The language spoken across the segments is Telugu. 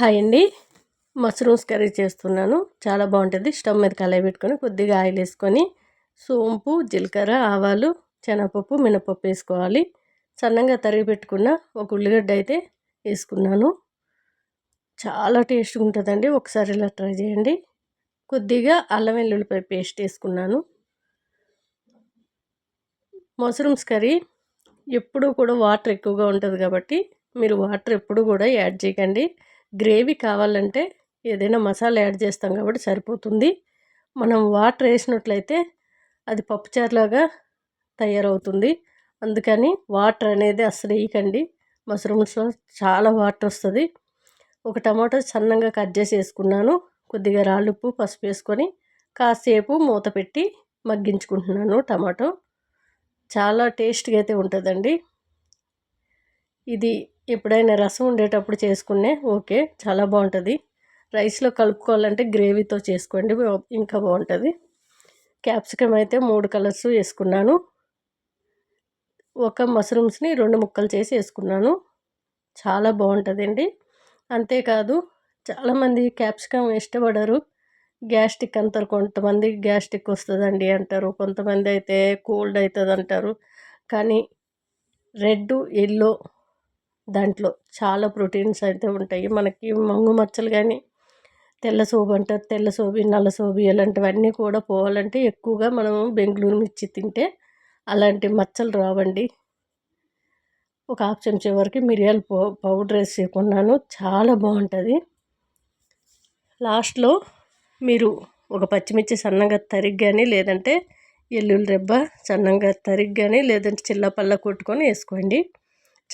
హాయ్ అండి. మష్రూమ్స్ కర్రీ చేస్తున్నాను. చాలా బాగుంటుంది. స్టవ్ మీద కళాయి పెట్టుకొని కొద్దిగా ఆయిల్ వేసుకొని సోంపు జీలకర్ర ఆవాలు శనగపప్పు మినపప్పు వేసుకోవాలి. సన్నంగా తరిగి పెట్టుకున్న ఒక ఉల్లిగడ్డ అయితే వేసుకున్నాను. చాలా టేస్ట్గా ఉంటుందండి. ఒకసారి ఇలా ట్రై చేయండి. కొద్దిగా అల్లం వెల్లుల్లిపాయ పేస్ట్ వేసుకున్నాను. మష్రూమ్స్ కర్రీ ఎప్పుడూ కూడా వాటర్ ఎక్కువగా ఉంటుంది కాబట్టి మీరు వాటర్ ఎప్పుడు కూడా యాడ్ చేయకండి. గ్రేవీ కావాలంటే ఏదైనా మసాలా యాడ్ చేస్తాం కాబట్టి సరిపోతుంది. మనం వాటర్ వేసినట్లయితే అది పప్పుచారులాగా తయారవుతుంది. అందుకని వాటర్ అనేది అసలు వేయకండి. మష్రూమ్స్లో చాలా వాటర్ వస్తుంది. ఒక టమాటో సన్నంగా కట్ చేసి వేసుకున్నాను. కొద్దిగా రాళ్ళుప్పు పసుపు వేసుకొని కాసేపు మూత పెట్టి మగ్గించుకుంటున్నాను టమాటో. చాలా టేస్ట్గా అయితే ఉంటుందండి. ఇది ఎప్పుడైనా రసం ఉండేటప్పుడు చేసుకునే ఓకే చాలా బాగుంటుంది. రైస్లో కలుపుకోవాలంటే గ్రేవీతో చేసుకోండి ఇంకా బాగుంటుంది. క్యాప్సికమ్ అయితే మూడు కలర్స్ వేసుకున్నాను. ఒక మష్రూమ్స్ని రెండు ముక్కలు చేసి వేసుకున్నాను. చాలా బాగుంటుందండి. అంతేకాదు చాలామంది క్యాప్సికమ్ ఇష్టపడరు. గ్యాస్ట్రిక్ అంటారు కొంతమంది గ్యాస్ట్రిక్ వస్తుందండి అంటారు కొంతమంది అయితే కోల్డ్ అవుతుంది అంటారు కానీ రెడ్ ఎల్లో దాంట్లో చాలా ప్రోటీన్స్ అయితే ఉంటాయి. మనకి మంగు మచ్చలు కానీ తెల్ల సోపు అంటారు. తెల్ల సోబి నల్ల సోబి అలాంటివన్నీ కూడా పోవాలంటే ఎక్కువగా మనం బెంగళూరు మిర్చి తింటే అలాంటి మచ్చలు రావండి. ఒక హాఫ్ చెంచా వరకు మిరియాల పౌ పౌడర్ వేసి కొన్నాను చాలా బాగుంటుంది. లాస్ట్లో మీరు ఒక పచ్చిమిర్చి సన్నగా తరిగి కానీ లేదంటే ఎల్లుల్లి రెబ్బ సన్నంగా తరిగి కానీ లేదంటే చిల్లపల్ల కొట్టుకొని వేసుకోండి.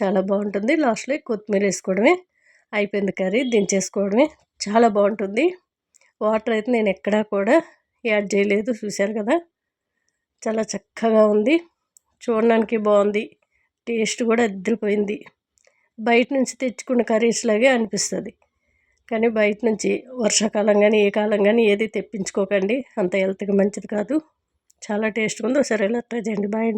చాలా బాగుంటుంది. లాస్ట్లో కొత్తిమీర వేసుకోవడమే అయిపోయింది కర్రీ. దించేసుకోవడమే చాలా బాగుంటుంది. వాటర్ అయితే నేను ఎక్కడా కూడా యాడ్ చేయలేదు. చూశారు కదా? చాలా చక్కగా ఉంది. చూడడానికి బాగుంది. టేస్ట్ కూడా అద్దరిపోయింది బయట నుంచి తెచ్చుకున్న కర్రీస్ లాగే అనిపిస్తుంది. కానీ బయట నుంచి వర్షాకాలం కానీ ఏ కాలం కానీ ఏది తెప్పించుకోకండి. అంత హెల్త్కి మంచిది కాదు. చాలా టేస్ట్గా ఉంది. ఒకసారి ఎలా ట్రై చేయండి. బాయ్